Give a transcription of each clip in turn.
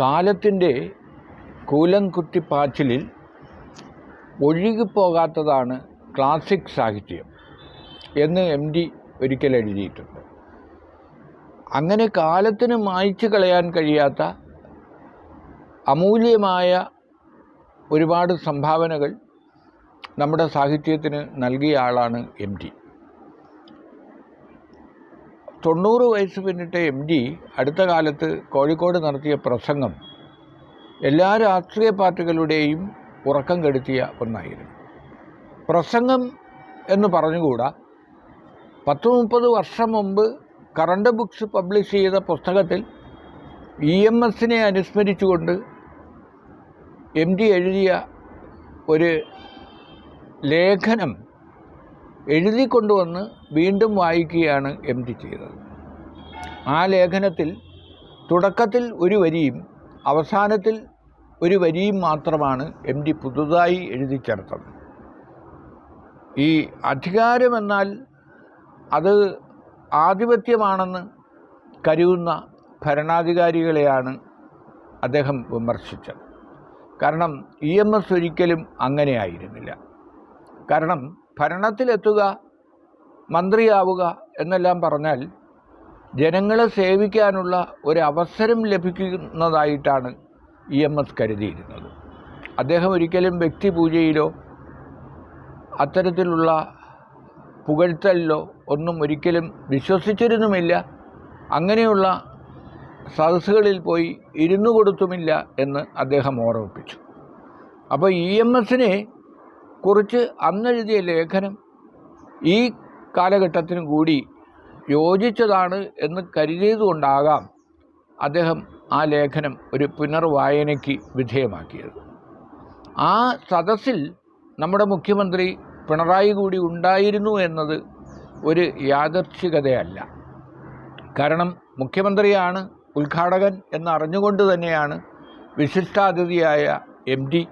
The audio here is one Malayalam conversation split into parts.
കാലത്തിന്റെ കൂലംകുത്തിപ്പാച്ചിലിൽ ഒഴുകിപ്പോകാത്തതാണ് ക്ലാസിക് സാഹിത്യം എന്ന് എം ഡി ഒരിക്കൽ എഴുതിയിട്ടുണ്ട്. അങ്ങനെ കാലത്തിന് മായ്ച്ചു കളയാൻ കഴിയാത്ത അമൂല്യമായ ഒരുപാട് സംഭാവനകൾ നമ്മുടെ സാഹിത്യത്തിന് നൽകിയ ആളാണ് എം ഡി തൊണ്ണൂറ് വയസ്സ് പിന്നിട്ട എം ഡി അടുത്ത കാലത്ത് കോഴിക്കോട് നടത്തിയ പ്രസംഗം എല്ലാ രാഷ്ട്രീയ പാർട്ടികളുടെയും ഉറക്കം കെടുത്തിയ ഒന്നായിരുന്നു. പ്രസംഗം എന്ന് പറഞ്ഞുകൂടാ? പത്ത് മുപ്പത് വർഷം മുമ്പ് കറണ്ട് ബുക്സ് പബ്ലിഷ് ചെയ്ത പുസ്തകത്തിൽ ഇ എം എസിനെ അനുസ്മരിച്ചുകൊണ്ട് എം ഡി എഴുതിയ ഒരു ലേഖനം എഴുതി കൊണ്ടുവന്ന് വീണ്ടും വായിക്കുകയാണ് എം ടി ചെയ്തത്. ആ ലേഖനത്തിൽ തുടക്കത്തിൽ ഒരു വരിയും അവസാനത്തിൽ ഒരു വരിയും മാത്രമാണ് എം ഡി പുതുതായി എഴുതി ചേർത്തത്. ഈ അധികാരമെന്നാൽ അത് ആധിപത്യമാണെന്ന് കരുതുന്ന ഭരണാധികാരികളെയാണ് അദ്ദേഹം വിമർശിച്ചത്. കാരണം ഇ എം എസ് ഒരിക്കലും അങ്ങനെയായിരുന്നില്ല. കാരണം ഭരണത്തിലെത്തുക മന്ത്രിയാവുക എന്നെല്ലാം പറഞ്ഞാൽ ജനങ്ങളെ സേവിക്കാനുള്ള ഒരവസരം ലഭിക്കുന്നതായിട്ടാണ് ഇ എം എസ് കരുതിയിരുന്നത്. അദ്ദേഹം ഒരിക്കലും വ്യക്തിപൂജയിലോ അത്തരത്തിലുള്ള പുകഴ്ത്തലിലോ ഒന്നും ഒരിക്കലും വിശ്വസിച്ചിരുന്നുമില്ല. അങ്ങനെയുള്ള സദസ്സുകളിൽ പോയി ഇരുന്നു കൊടുത്തുമില്ല എന്ന് അദ്ദേഹം ഓർമ്മിപ്പിച്ചു. അപ്പോൾ ഇ എം എസിനെ കുറിച്ച് അന്നെഴുതിയ ലേഖനം ഈ കാലഘട്ടത്തിനും കൂടി യോജിച്ചതാണ് എന്ന് കരുതിയതുകൊണ്ടാകാം അദ്ദേഹം ആ ലേഖനം ഒരു പുനർവായനയ്ക്ക് വിധേയമാക്കിയത്. ആ സദസ്സിൽ നമ്മുടെ മുഖ്യമന്ത്രി പിണറായി കൂടി ഉണ്ടായിരുന്നു എന്നത് ഒരു യാദർച്ഛികതയല്ല കാരണം മുഖ്യമന്ത്രിയാണ് ഉദ്ഘാടകൻ എന്നറിഞ്ഞുകൊണ്ട് തന്നെയാണ് വിശിഷ്ടാതിഥിയായ എം ഡി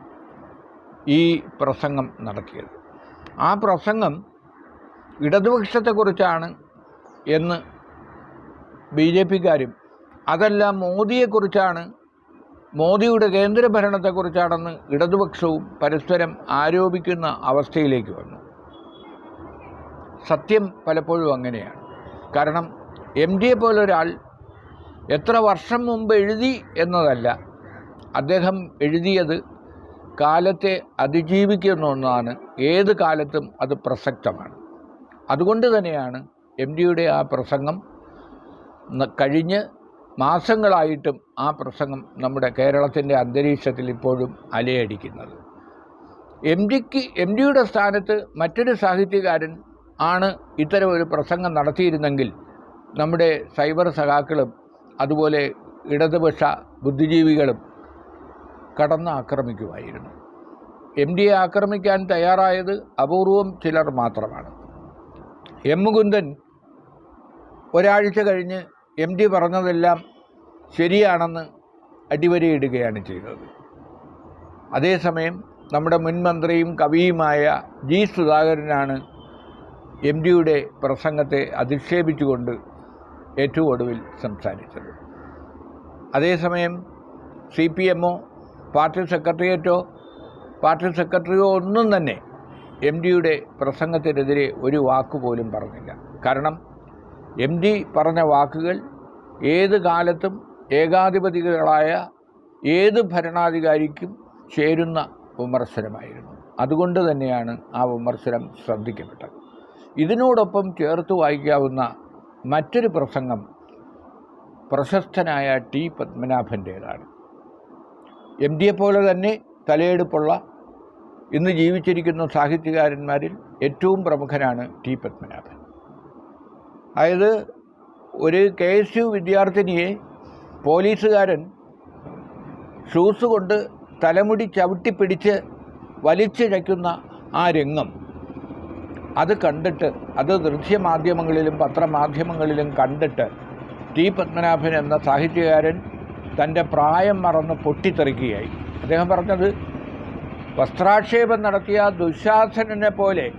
ഈ പ്രസംഗം നടത്തിയത്. ആ പ്രസംഗം ഇടതുപക്ഷത്തെക്കുറിച്ചാണ് എന്ന് ബി ജെ പിക്കാരും അതല്ല മോദിയെക്കുറിച്ചാണ് മോദിയുടെ കേന്ദ്രഭരണത്തെക്കുറിച്ചാണെന്ന് ഇടതുപക്ഷവും പരസ്പരം ആരോപിക്കുന്ന അവസ്ഥയിലേക്ക് വന്നു. സത്യം പലപ്പോഴും അങ്ങനെയാണ്. കാരണം എം ഡിയെ പോലൊരാൾ എത്ര വർഷം മുമ്പ് എഴുതി എന്നതല്ല അദ്ദേഹം എഴുതിയത് കാലത്തെ അതിജീവിക്കുന്ന ഒന്നാണ്. ഏത് കാലത്തും അത് പ്രസക്തമാണ്. അതുകൊണ്ട് തന്നെയാണ് എം ഡിയുടെ ആ പ്രസംഗം കഴിഞ്ഞ് മാസങ്ങളായിട്ടും ആ പ്രസംഗം നമ്മുടെ കേരളത്തിന്റെ അന്തരീക്ഷത്തിൽ ഇപ്പോഴും അലയടിക്കുന്നത്. എം ഡിക്ക് എം ഡിയുടെ സ്ഥാനത്ത് മറ്റൊരു സാഹിത്യകാരൻ ആണ് ഇത്തരം ഒരു പ്രസംഗം നടത്തിയിരുന്നെങ്കിൽ നമ്മുടെ സൈബർ സഖാക്കളും അതുപോലെ ഇടതുപക്ഷ ബുദ്ധിജീവികളും കടന്ന് ആക്രമിക്കുമായിരുന്നു. എം ഡിയെ ആക്രമിക്കാൻ തയ്യാറായത് അപൂർവം ചിലർ മാത്രമാണ്. എം മുകുന്ദൻ ഒരാഴ്ച കഴിഞ്ഞ് എം ഡി പറഞ്ഞതെല്ലാം ശരിയാണെന്ന് അടിവരയിടുകയാണ് ചെയ്തത്. അതേസമയം നമ്മുടെ മുൻ മന്ത്രിയും കവിയുമായ ജി സുധാകരനാണ് എം ഡിയുടെ പ്രസംഗത്തെ അധിക്ഷേപിച്ചുകൊണ്ട് ഏറ്റവും ഒടുവിൽ സംസാരിച്ചത്. അതേസമയം സി പി എമ്മോ പാർട്ടി സെക്രട്ടേറിയറ്റോ പാർട്ടി സെക്രട്ടറിയോ ഒന്നും തന്നെ എം ഡിയുടെ പ്രസംഗത്തിനെതിരെ ഒരു വാക്ക് പോലും പറഞ്ഞില്ല. കാരണം എം ഡി പറഞ്ഞ വാക്കുകൾ ഏത് കാലത്തും ഏകാധിപതികളായ ഏത് ഭരണാധികാരിക്കും ചേരുന്ന വിമർശനമായിരുന്നു. അതുകൊണ്ട് തന്നെയാണ് ആ വിമർശനം ശ്രദ്ധിക്കപ്പെട്ടത്. ഇതിനോടൊപ്പം ചേർത്ത് വായിക്കാവുന്ന മറ്റൊരു പ്രസംഗം പ്രശസ്തനായ ടി പത്മനാഭന്റേതാണ്. എം ഡിയെ പോലെ തന്നെ തലയെടുപ്പുള്ള ഇന്ന് ജീവിച്ചിരിക്കുന്ന സാഹിത്യകാരന്മാരിൽ ഏറ്റവും പ്രമുഖനാണ് ടി പത്മനാഭൻ. അതായത് ഒരു കെ എസ് യു വിദ്യാർത്ഥിനിയെ പോലീസുകാരൻ ഷൂസ് കൊണ്ട് തലമുടി ചവിട്ടിപ്പിടിച്ച് വലിച്ചിഴയ്ക്കുന്ന ആ രംഗം അത് കണ്ടിട്ട് അത് ദൃശ്യമാധ്യമങ്ങളിലും പത്രമാധ്യമങ്ങളിലും കണ്ടിട്ട് ടി പത്മനാഭൻ എന്ന സാഹിത്യകാരൻ തന്റെ പ്രായം മറന്ന് പൊട്ടിത്തെറിക്കുകയായി. അദ്ദേഹം പറഞ്ഞത് വസ്ത്രാക്ഷേപം നടത്തിയ ദുശാസനെ പോലെ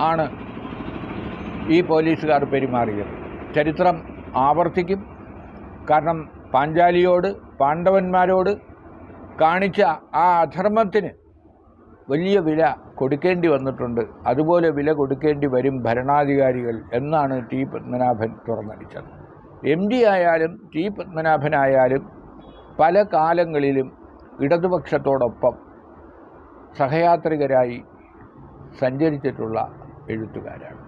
ആണ് ഈ പോലീസുകാർ പെരുമാറിയത്. ചരിത്രം ആവർത്തിക്കും. കാരണം പാഞ്ചാലിയോട് പാണ്ഡവന്മാരോട് കാണിച്ച ആ അധർമ്മത്തിന് വലിയ വില കൊടുക്കേണ്ടി വന്നിട്ടുണ്ട്. അതുപോലെ വില കൊടുക്കേണ്ടി വരും ഭരണാധികാരികൾ എന്നാണ് ടി പത്മനാഭൻ തുറന്നടിച്ചത്. എം ഡി ആയാലും ടി പത്മനാഭനായാലും പല കാലങ്ങളിലും ഇടതുപക്ഷത്തോടൊപ്പം സഹയാത്രികരായി സഞ്ചരിച്ചിട്ടുള്ള എഴുത്തുകാരാണ്.